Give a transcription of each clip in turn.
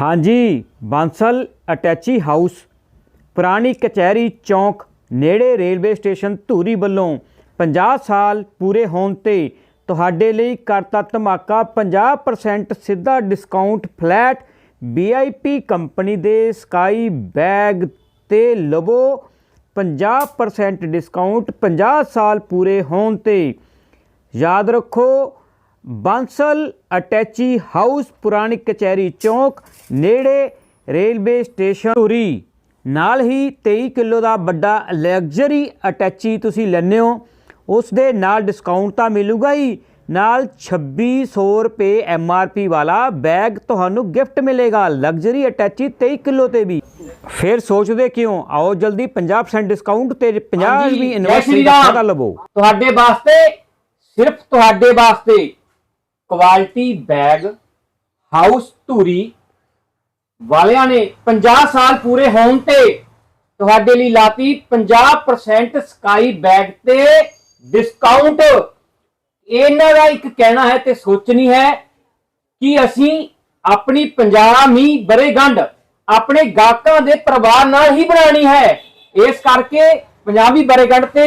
ਹਾਂਜੀ, Bansal attache house, ਪੁਰਾਣੀ ਕਚਹਿਰੀ ਚੌਂਕ ਨੇੜੇ ਰੇਲਵੇ ਸਟੇਸ਼ਨ ਧੂਰੀ ਵੱਲੋਂ 50 ਸਾਲ ਪੂਰੇ ਹੋਣ ਤੇ ਤੁਹਾਡੇ ਲਈ ਕਰਤਾ ਧਮਾਕਾ 50% ਸਿੱਧਾ ਡਿਸਕਾਊਂਟ ਫਲੈਟ VIP ਕੰਪਨੀ ਦੇ ਸਕਾਈ ਬੈਗ ਤੇ ਲਵੋ 50% ਡਿਸਕਾਊਂਟ 50 ਸਾਲ ਪੂਰੇ ਹੋਣ ਤੇ। ਯਾਦ ਰੱਖੋ ਬਾਂਸਲ ਅਟੈਚੀ ਹਾਊਸ ਪੁਰਾਣੀ ਕਚਹਿਰੀ ਚੌਂਕ ਨੇੜੇ ਰੇਲਵੇ ਸਟੇਸ਼ਨ ਧੂਰੀ। ਨਾਲ ਹੀ 23 ਕਿਲੋ ਦਾ ਵੱਡਾ ਲਗਜ਼ਰੀ ਅਟੈਚੀ ਤੁਸੀਂ ਲੈਂਦੇ ਹੋ। ਉਸ ਦੇ ਨਾਲ ਡਿਸਕਾਊਂਟ ਤਾਂ ਮਿਲੂਗਾ ਹੀ। ਨਾਲ 2600 ਰੁਪਏ MRP ਵਾਲਾ ਬੈਗ ਤੁਹਾਨੂੰ ਗਿਫਟ ਮਿਲੇਗਾ। ਲਗਜ਼ਰੀ ਅਟੈਚੀ 23 ਕਿਲੋ ਤੇ ਵੀ। ਫਿਰ ਸੋਚਦੇ ਕਿਉਂ? ਆਓ ਜਲਦੀ 50% ਡਿਸਕਾਊਂਟ ਤੇ 50 ਹਾਂਜੀ, ਵੀ ਇਨਵੈਸਟਮੈਂਟ। ਦਾ ਲਵੋ। ਤੁਹਾਡੇ ਵਾਸਤੇ ਸਿਰਫ ਤੁਹਾਡੇ ਵਾਸਤੇ। ਕੁਆਲਿਟੀ ਬੈਗ, ਹਾਊਸ ਧੂਰੀ ਵਾਲਿਆਂ ਨੇ 50 ਸਾਲ ਪੂਰੇ ਹੋਣ ਤੇ ਤੁਹਾਡੇ ਲਈ ਲਾਤੀ 50% ਸਕਾਈ ਬੈਗ ਤੇ ਡਿਸਕਾਊਂਟ ਇਹਨਾਂ ਦਾ ਇੱਕ ਕਹਿਣਾ ਹੈ ਤੇ ਸੋਚਣੀ ਹੈ ਕਿ ਅਸੀਂ ਆਪਣੀ ਪੰਜਾਬੀ ਬਰੇਗੰਢ ਆਪਣੇ ਗਾਹਕਾਂ ਦੇ ਪਰਿਵਾਰ ਨਾਲ ਹੀ ਬਣਾਣੀ ਹੈ। ਇਸ ਕਰਕੇ ਪੰਜਾਬੀ ਬਰੇਗੰਢ ਤੇ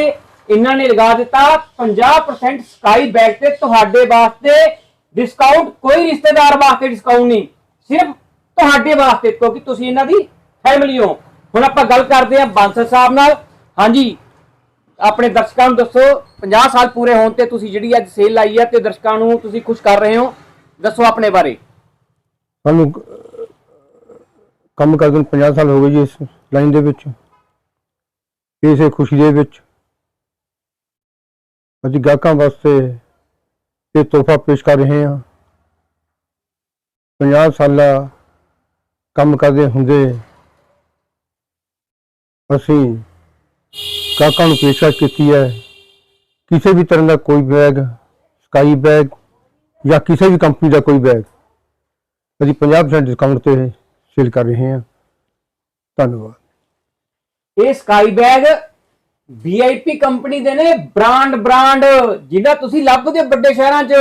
ਇਹਨਾਂ ਨੇ ਲਗਾ ਦਿੱਤਾ 50% ਸਕਾਈ ਬੈਗ ਤੇ ਤੁਹਾਡੇ ਵਾਸਤੇ ਡਿਸਕਾਊਂਟ ਕੋਈ ਰਿਸ਼ਤੇਦਾਰ ਵਾਸਤੇ ਡਿਸਕਾਊਂਟ ਨਹੀਂ। ਸਿਰਫ ਤੁਹਾਡੇ ਵਾਸਤੇ, ਕਿਉਂਕਿ ਤੁਸੀਂ ਇਹਨਾਂ ਦੀ ਫੈਮਿਲੀ ਹੋ। ਹੁਣ ਆਪਾਂ ਗੱਲ ਕਰਦੇ ਹਾਂ ਬਾਂਸਲ ਸਾਹਿਬ ਨਾਲ। ਹਾਂਜੀ, ਆਪਣੇ ਦਰਸ਼ਕਾਂ ਨੂੰ ਦੱਸੋ 50 ਸਾਲ ਪੂਰੇ ਹੋਣ ਤੇ ਤੁਸੀਂ ਜਿਹੜੀ ਅੱਜ ਸੇਲ ਲਾਈ ਹੈ ਤੇ ਦਰਸ਼ਕਾਂ ਨੂੰ ਤੁਸੀਂ ਖੁਸ਼ ਕਰ ਰਹੇ ਹੋ? ਦੱਸੋ ਆਪਣੇ ਬਾਰੇ। ਸਾਨੂੰ ਕੰਮ ਕਰਦੇ ਨੂੰ 50 ਸਾਲ ਹੋ ਗਏ ਜੀ ਇਸ ਲਾਈਨ ਦੇ ਵਿੱਚ। ਇਸੇ ਖੁਸ਼ੀ ਦੇ ਵਿੱਚ। ਅਸੀਂ ਗਾਹਕਾਂ ਵਾਸਤੇ ਇਹ ਤੋਹਫਾ ਪੇਸ਼ ਕਰ ਰਹੇ ਹਾਂ। 50 ਸਾਲਾ ਕੰਮ ਕਰਦੇ ਹੁੰਦੇ ਅਸੀਂ ਗਾਹਕਾਂ ਨੂੰ ਪੇਸ਼ਕਸ਼ ਕੀਤੀ ਹੈ। ਕਿਸੇ ਵੀ ਤਰ੍ਹਾਂ ਦਾ ਕੋਈ ਬੈਗ, ਸਕਾਈ ਬੈਗ ਜਾਂ ਕਿਸੇ ਵੀ ਕੰਪਨੀ ਦਾ ਕੋਈ ਬੈਗ ਅਸੀਂ 50% ਡਿਸਕਾਊਂਟ ਤੇ ਸੇਲ ਕਰ ਰਹੇ ਹਾਂ। ਧੰਨਵਾਦ। ਇਹ ਸਕਾਈ ਬੈਗ VIP ਕੰਪਨੀ ਦੇ ਨੇ ਬ੍ਰਾਂਡ ਬ੍ਰਾਂਡ ਜਿਹਦਾ ਤੁਸੀਂ ਲੱਭਦੇ ਵੱਡੇ ਸ਼ਹਿਰਾਂ 'ਚ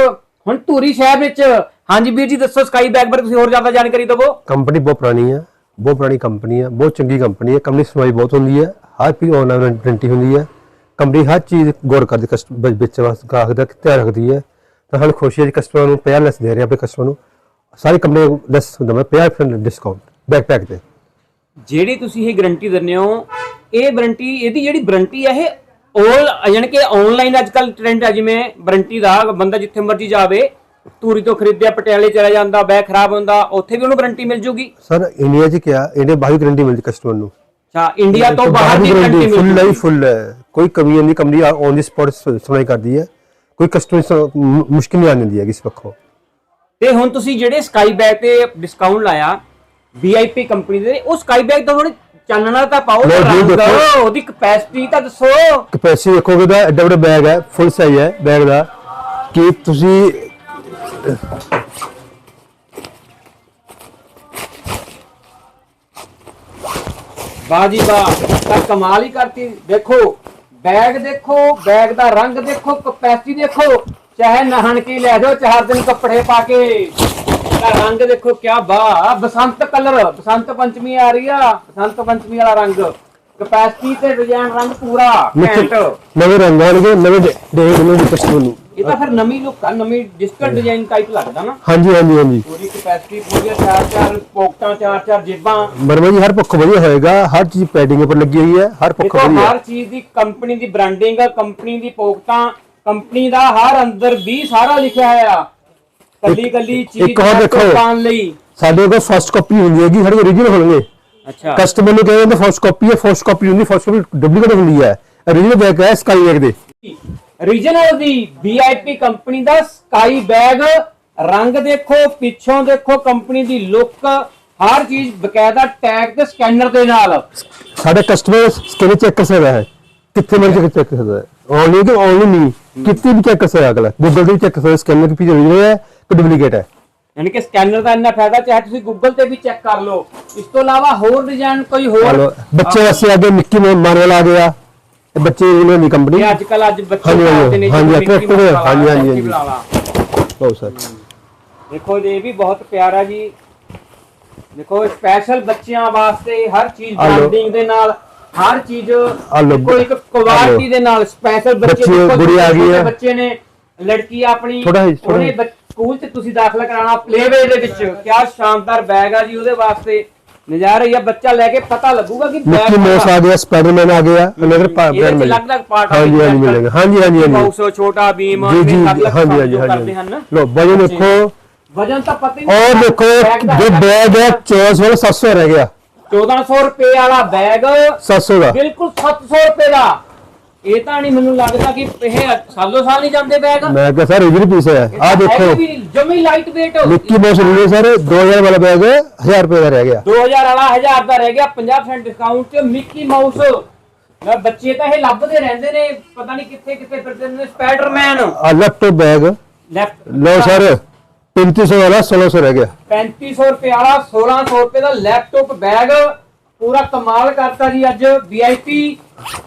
ਹੁਣ ਧੂਰੀ ਸ਼ਹਿਰ ਵਿੱਚ। ਹਾਂਜੀ ਵੀਰ ਜੀ ਦੱਸੋ ਸਕਾਈ ਬੈਗ ਬਾਰੇ ਤੁਸੀਂ ਹੋਰ ਜ਼ਿਆਦਾ ਜਾਣਕਾਰੀ ਦਿਵੋ। ਕੰਪਨੀ ਬਹੁਤ ਪੁਰਾਣੀ ਹੈ ਬਹੁਤ ਪੁਰਾਣੀ ਕੰਪਨੀ ਹੈ ਬਹੁਤ ਚੰਗੀ ਕੰਪਨੀ ਹੈ ਕੰਪਨੀ ਸਮਾਈ ਬਹੁਤ ਹੁੰਦੀ ਹੈ ਹਰ ਚੀਜ਼ ਆਨਲਾਈਨ ਗਰੰਟੀ ਹੁੰਦੀ ਹੈ ਕੰਪਨੀ ਹਰ ਚੀਜ਼ ਗੌਰ ਕਰਦੀ ਕਸਟਮਰ ਵਿੱਚ ਗਾਹਕ ਦਾ ਧਿਆਨ ਰੱਖਦੀ ਹੈ ਤਾਂ ਸਾਨੂੰ ਖੁਸ਼ੀ ਹੈ ਕਿ ਕਸਟਮਰ ਨੂੰ 50 ਲੈਸ ਦੇ ਰਹੇ ਆਪਣੇ ਕਸਟਮਰ ਨੂੰ। ਸਾਰੀ ਕੰਪਨੀ ਲੈਸ ਹੁੰਦਾ ਮੈਂ 50% ਡਿਸਕਾਊਂਟ ਬੈਕਪੈਕ ਤੇ। ਜਿਹੜੀ ਤੁਸੀਂ ਇਹ ਗਾਰੰਟੀ ਦਿੰਦੇ ਹੋ ਇਹ ਵਾਰੰਟੀ ਇਹਦੀ ਜਿਹੜੀ ਵਾਰੰਟੀ ਹੈ ਇਹ 올 ਯਾਨੀ ਕਿ ਆਨਲਾਈਨ ਅੱਜ ਕੱਲ ਟ੍ਰੈਂਡ ਹੈ ਜਿਵੇਂ ਵਾਰੰਟੀ ਦਾ ਬੰਦਾ ਜਿੱਥੇ ਮਰਜ਼ੀ ਜਾਵੇ ਧੂਰੀ ਤੋਂ ਖਰੀਦਿਆ ਪਟਿਆਲੇ ਚਲਾ ਜਾਂਦਾ ਬੈਗ ਖਰਾਬ ਹੁੰਦਾ ਉੱਥੇ ਵੀ ਉਹਨੂੰ ਵਾਰੰਟੀ ਮਿਲ ਜੂਗੀ। ਸਰ ਇੰਡੀਆ 'ਚ ਕਿਹਾ ਇੰਡੀਆ ਬਾਹਰ ਗਰੰਟੀ ਮਿਲਦੀ ਕਸਟਮਰ ਨੂੰ। ਅੱਛਾ ਇੰਡੀਆ ਤੋਂ ਬਾਹਰ ਦੀ ਵਾਰੰਟੀ ਫੁੱਲ ਮਿਲ ਨਹੀਂ ਜੂਗੀ ਫੁੱਲ ਹੈ। ਕੋਈ ਕਮੀ ਨਹੀਂ company on the spot supply ਕਰਦੀ ਹੈ। ਕੋਈ ਕਸਟਮਰ ਮੁਸ਼ਕਿਲ ਨਹੀਂ ਆਉਂਦੀ ਹੈ ਇਸ ਪੱਖੋਂ। ਤੇ ਹੁਣ ਤੁਸੀਂ ਜਿਹੜੇ ਸਕਾਈ ਬੈਗ ਤੇ ਡਿਸਕਾਊਂਟ ਲਾਇਆ VIP ਕੰਪਨੀ ਦੇ ਉਹ ਸਕਾਈ ਬੈਗ ਤਾਂ ਹੁਣ ਚਾਨਣਾ ਤਾਂ ਪਾਓ ਲਓ ਜੀ, ਰੰਗ, ਦੇਖੋ। ਉਹਦੀ ਕਪੈਸਿਟੀ ਤਾਂ ਦੱਸੋ। ਕਪੈਸਿਟੀ ਦੇਖੋਗੇ ਤਾਂ ਐਡਾ ਵੱਡਾ ਬੈਗ ਹੈ ਫੁੱਲ ਸਾਈਜ਼ ਹੈ ਬੈਗ ਦਾ। ਕਿ ਤੁਸੀਂ ਵਾਹ ਜੀ ਵਾਹ ਤਾਂ ਕਮਾਲ ਹੀ ਕਰਤੀ। ਦੇਖੋ ਬੈਗ ਦੇਖੋ ਬੈਗ ਦਾ ਰੰਗ ਦੇਖੋ ਕਪੈਸਿਟੀ ਦੇਖੋ। ਚਾਹੇ ਨਹਾਣ ਕੇ ਲੈ ਜਾਓ ਚਾਰ ਦਿਨ ਕੱਪੜੇ ਪਾ ਕੇ। ਤਾਂ ਰੰਗ ਦੇਖੋ ਕਿਆ ਬਾਤ ਬਸੰਤ ਕਲਰ ਬਸੰਤ ਪੰਚਮੀ ਆ ਰਹੀ ਆ ਬਸੰਤ ਪੰਚਮੀ ਵਾਲਾ ਰੰਗ। ਕਪੈਸਿਟੀ ਤੇ ਡਿਜ਼ਾਈਨ ਰੰਗ ਪੂਰਾ ਘੈਂਟ। ਨਵੇਂ ਰੰਗ ਆਉਣਗੇ ਨਵੇਂ ਦੇਖ ਨੂੰ ਕਸਟਮਰ ਨੂੰ ਇਹ ਤਾਂ ਫਿਰ ਨਵੀਂ ਲੁੱਕ ਆ ਨਵੀਂ ਡਿਜੀਟਲ ਡਿਜ਼ਾਈਨ ਟਾਈਪ ਲੱਗਦਾ ਨਾ। ਹਾਂਜੀ ਹਾਂਜੀ ਹਾਂਜੀ। ਪੂਰੀ ਕਪੈਸਿਟੀ ਪੂਰੀ ਚਾਰ ਚਾਰ ਪੋਕਟਾਂ ਚਾਰ ਚਾਰ ਜੇਬਾਂ। ਮਰਮਾ ਜੀ ਹਰ ਪੱਖ ਵਧੀਆ ਹੋਏਗਾ ਹਰ ਚੀਜ਼ ਪੈਡਿੰਗ ਉੱਪਰ ਲੱਗੀ ਹੋਈ ਹੈ ਹਰ ਪੱਖ ਵਧੀਆ। ਹਰ ਚੀਜ਼ ਦੀ ਕੰਪਨੀ ਦੀ ਬ੍ਰਾਂਡਿੰਗ ਕੰਪਨੀ ਦੀ ਪੋਕਟਾਂ ਕੰਪਨੀ ਦਾ ਹਰ ਅੰਦਰ ਵੀ ਸਾਰਾ ਲਿਖਿਆ ਹੋਇਆ। ਕੱਲੀ ਕੱਲੀ ਚੀਜ਼ ਇੱਕ ਹੋਰ ਹੱਥ ਦੇਖੋ। ਪਾਉਣ ਲਈ। ਸਾਡੇ ਕੋਲ ਫਸਟ ਕਾਪੀ ਹੁੰਦੀ ਹੈਗੀ ਸਾਡੇ ਕੋਲ origignal ਹੋਣਗੇ। ਅੱਛਾ। ਕਸਟਮਰ ਨੂੰ ਕਹਿੰਦੇ ਫਸਟ ਕਾਪੀ ਹੈ ਫਸਟ ਕਾਪੀ ਹੁੰਦੀ ਫਸਟ ਕਾਪੀ ਡੁਪਲੀਕੇਟ ਹੁੰਦੀ ਹੈ। Origignal ਬੈਗ ਹੈ ਸਕਾਈ ਬੈਗ ਦੇ। ਰੀਜਨਲ ਦੀ VIP ਕੰਪਨੀ ਦਾ ਸਕਾਈ ਬੈਗ ਰੰਗ ਦੇਖੋ ਪਿੱਛੋਂ ਦੇਖੋ ਕੰਪਨੀ ਦੀ ਲੁੱਕ ਹਰ ਚੀਜ਼ ਬਕਾਇਦਾ ਟੈਗ ਤੇ ਸਕੈਨਰ ਦੇ ਨਾਲ। ਸਾਡੇ ਕਸਟਮਰ ਸਕੈਨ ਚੈੱਕ ਕਰ ਸਕਦਾ ਹੈ? ਕਿੱਥੇ ਮਰਜ਼ੀ ਚੈੱਕ ਕਰ ਸਕਦਾ ਹੈ? ਆਨਲਾਈਨ ਕਿ ਆਨਲਾਈਨ ਨਹੀਂ ਕਿਤੇ ਵੀ ਚੈੱਕ ਕਰ ਸਕਦਾ ਅਗਲਾ। ਗੂਗਲ ਤੇ ਵੀ ਚੈੱਕ ਕਰ ਸਕਦਾ ਸਕੈਨਰ ਪੀਛੇ origignal ਹੈ। ਕਿ ਡੁਪਲੀਕੇਟ ਹੈ। ਯਾਨੀ ਕਿ ਸਕੈਨਰ ਦਾ ਇੰਨਾ ਫਾਇਦਾ ਚਾਹੇ ਤੁਸੀਂ ਗੂਗਲ ਤੇ ਵੀ ਚੈੱਕ ਕਰ ਲਓ। ਇਸ ਤੋਂ ਇਲਾਵਾ ਹੋਰ ਡਿਜ਼ਾਈਨ ਕੋਈ ਹੋਰ? ਬੱਚੇ ਵਾਸਤੇ ਅੱਗੇ ਮਿੱਕੀ ਮਾਰਵਲ ਆ ਗਿਆ। ਇਹ ਬੱਚੇ ਇਹਨਾਂ ਦੀ ਕੰਪਨੀ ਅੱਜ ਕੱਲ ਅੱਜ ਬੱਚੇ ਪਾਲਦੇ ਨੇ ਹਾਂਜੀ, ਮਾਊਸ ਹਾਂਜੀ, ਹਾਂਜੀ, ਹਾਂਜੀ। ਬਹੁਤ ਸਰ। ਦੇਖੋ ਇਹ ਵੀ ਬਹੁਤ ਪਿਆਰਾ ਜੀ। ਦੇਖੋ ਸਪੈਸ਼ਲ ਬੱਚਿਆਂ ਵਾਸਤੇ ਹਰ ਚੀਜ਼। ਬ੍ਰਾਂਡਿੰਗ ਦੇ ਨਾਲ ਹਰ ਚੀਜ਼। ਦੇਖੋ ਇੱਕ ਕੁਆਲਿਟੀ। ਦੇ ਨਾਲ ਸਪੈਸ਼ਲ ਬੱਚੇ ਬੱਚੇ, ਆ ਗਈ ਨੇ ਲੜਕੀ ਆਪਣੀ ਉਹਨੇ ਸਕੂਲ 'ਚ ਤੁਸੀਂ ਦਾਖਲਾ ਕਰਾਉਣਾ ਪਲੇਵੇ ਦੇ ਵਿੱਚ। ਕਿਆ ਸ਼ਾਨਦਾਰ ਬੈਗ ਆ ਜੀ ਉਹਦੇ ਵਾਸਤੇ। ਨਜ਼ਾਰਾ ਹੀ ਆ ਬੱਚਾ ਲੈ ਕੇ ਪਤਾ ਲੱਗੂਗਾ ਕਿ ਬੈਗ ਮਿੱਕੀ ਮਾਊਸ ਆ ਗਿਆ ਸਪਾਈਡਰਮੈਨ ਆ ਗਿਆ ਅਲੱਗ ਬ੍ਰਾਂਡ ਮਿਲ ਅਲੱਗ-ਅਲੱਗ ਆ ਹਾਂਜੀ ਹਾਂਜੀ ਮਿਲੇਗਾ। ਹਾਂਜੀ ਹਾਂਜੀ ਹਾਂਜੀ। ਮਾਊਸ ਛੋਟਾ ਬੀਮ ਜੀ ਜੀ ਹਾਂਜੀ ਹਾਂਜੀ ਹਾਂਜੀ। ਲੋ ਵਜਨ ਦੇਖੋ। ਵਜਨ ਤਾਂ ਪਤਾ ਹੀ ਔਰ ਦੇਖੋ ਜੋ ਬੈਗ ਹੈ 1400 ਵਾਲਾ 700 ਰਹਿ ਗਿਆ। 1400 ਰੁਪਏ ਵਾਲਾ ਬੈਗ 700 ਦਾ। ਬਿਲਕੁਲ 700 ਰੁਪਏ ਦਾ। ਇਹ ਤਾਂ ਨਹੀਂ ਮੈਨੂੰ ਲੱਗਦਾ ਕਿ ਇਹ ਸਾਲੋ ਸਾਲ ਨਹੀਂ ਜਾਂਦੇ ਬੈਗ। ਮੈਂ ਕਿਹਾ ਸਰ ਰੀਜਨ ਪੀਸ ਹੈ ਆ ਦੇਖੋ। ਜਮੀ light weight Mickey Mouse region sir. 2000 ਵਾਲਾ ਬੈਗ 1000 ਰੁਪਏ ਦਾ ਰਹਿ ਗਿਆ। 2000 ਵਾਲਾ 1000 ਦਾ ਰਹਿ ਗਿਆ 50% ਡਿਸਕਾਊਂਟ ਤੇ ਮਿੱਕੀ ਮਾਊਸ। ਮੈਂ ਬੱਚੇ ਤਾਂ ਇਹ ਲੱਭਦੇ ਰਹਿੰਦੇ ਨੇ ਪਤਾ ਨਹੀਂ ਕਿੱਥੇ ਕਿੱਥੇ ਫਿਰਦੇ ਨੇ। ਸਪਾਈਡਰਮੈਨ। ਆ ਲੈਪਟਾਪ ਬੈਗ ਲੈਫਟ ਲੋ ਸਰ 3500 ਵਾਲਾ 1600 ਰਹਿ ਗਿਆ। 3500 ਰੁਪਏ ਵਾਲਾ 1600 ਰੁਪਏ ਦਾ ਲੈਪਟਾਪ ਬੈਗ ਪੂਰਾ ਕਮਾਲ ਕਰਤਾ ਜੀ ਅੱਜ ਵੀਆਈਪੀ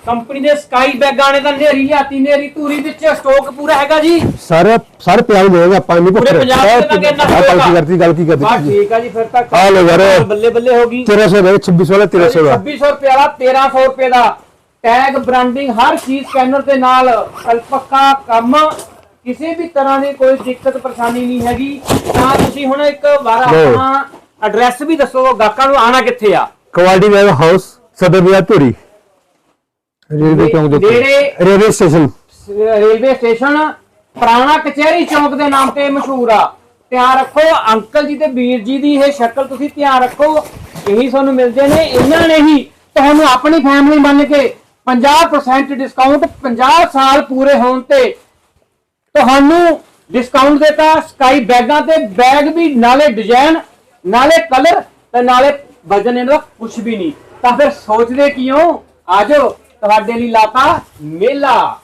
ਕੰਪਨੀ ਦੇ ਸਕਾਈ ਬੈਗਾਂ ਨੇ ਤਾਂ ਨੇਰੀ ਲਿਆਤੀ ਨੇਰੀ ਧੂਰੀ ਵਿੱਚ ਸਟਾਕ ਪੂਰਾ ਹੈਗਾ ਜੀ। ਸਾਰੇ ਸਾਰੇ ਪਿਆਰ ਦੇਗਾ ਆਪਾਂ ਨਹੀਂ ਪੂਰੇ ਪੁੱਛ ਪੰਜਾਬ ਦੇ ਤਾਂ ਕਿੰਨਾ ਗੱਲ ਕੀ ਕਰਤੀ ਗੱਲ ਕੀ ਬਸ ਕਰਤੀ ਠੀਕ ਆ ਜੀ ਫਿਰ ਤਾਂ ਆ ਲਓ ਯਾਰ। ਬੱਲੇ ਬੱਲੇ ਹੋ ਗਈ। 1300 ਦਾ 2600 ਵਾਲਾ 1300 ਦਾ। 2600 ਰੁਪਏ ਵਾਲਾ 1300 ਰੁਪਏ ਦਾ। ਟੈਗ ਬ੍ਰਾਂਡਿੰਗ ਹਰ ਚੀਜ਼ ਸਕੈਨਰ ਦੇ ਨਾਲ ਕਲਪੱਕਾ ਕੰਮ। ਕਿਸੇ ਵੀ ਤਰ੍ਹਾਂ ਦੀ ਕੋਈ ਦਿੱਕਤ ਪਰੇਸ਼ਾਨੀ ਨਹੀਂ ਹੈਗੀ। ਤਾਂ ਤੁਸੀਂ ਹੁਣ ਇੱਕ ਵਾਰ ਲਓ। ਆਪਣਾ ਐਡਰੈਸ ਵੀ ਦੱਸੋ ਗਾਹਕਾਂ ਨੂੰ ਆਣਾ ਕਿੱਥੇ ਆ? ਕੁਆਲਿਟੀ ਬੈਗ ਹਾਊਸ ਸਦਰ ਬਾਜ਼ਾਰ ਧੂਰੀ। ਰੇਲਵੇ ਚੌਂਕ ਦੇ ਨੇੜੇ ਰੇਲਵੇ ਸਟੇਸ਼ਨ। ਰੇਲਵੇ ਸਟੇਸ਼ਨ ਪੁਰਾਣਾ ਕਚਹਿਰੀ ਚੌਕ ਦੇ ਨਾਮ ਤੇ ਮਸ਼ਹੂਰ ਆ। ਧਿਆਨ ਰੱਖੋ ਅੰਕਲ ਜੀ ਤੇ ਵੀਰ ਜੀ ਦੀ ਇਹ ਸ਼ਕਲ ਤੁਸੀਂ ਧਿਆਨ ਰੱਖੋ। ਇਹੀ ਤੁਹਾਨੂੰ ਮਿਲਦੇ ਨੇ ਇਹਨਾਂ ਨੇ ਹੀ ਤੁਹਾਨੂੰ ਆਪਣੀ ਫੈਮਿਲੀ ਮੰਨ ਕੇ 50% ਡਿਸਕਾਊਂਟ 50 ਸਾਲ ਪੂਰੇ ਹੋਣ ਤੇ ਤੁਹਾਨੂੰ ਡਿਸਕਾਊਂਟ ਦਿੱਤਾ ਸਕਾਈ ਬੈਗਾਂ ਤੇ ਬੈਗ ਵੀ ਨਾਲੇ ਡਿਜ਼ਾਈਨ ਨਾਲੇ ਕਲਰ ਤੇ ਨਾਲੇ ਵਜਨ ਇਹਨਾਂ ਦਾ ਕੁਝ ਵੀ ਨਹੀਂ। ਤਾਂ ਫਿਰ ਸੋਚਦੇ ਕਿਉਂ? ਆਜੋ ਤੁਹਾਡੇ ਲਈ ਲਾਤਾ ਮੇਲਾ।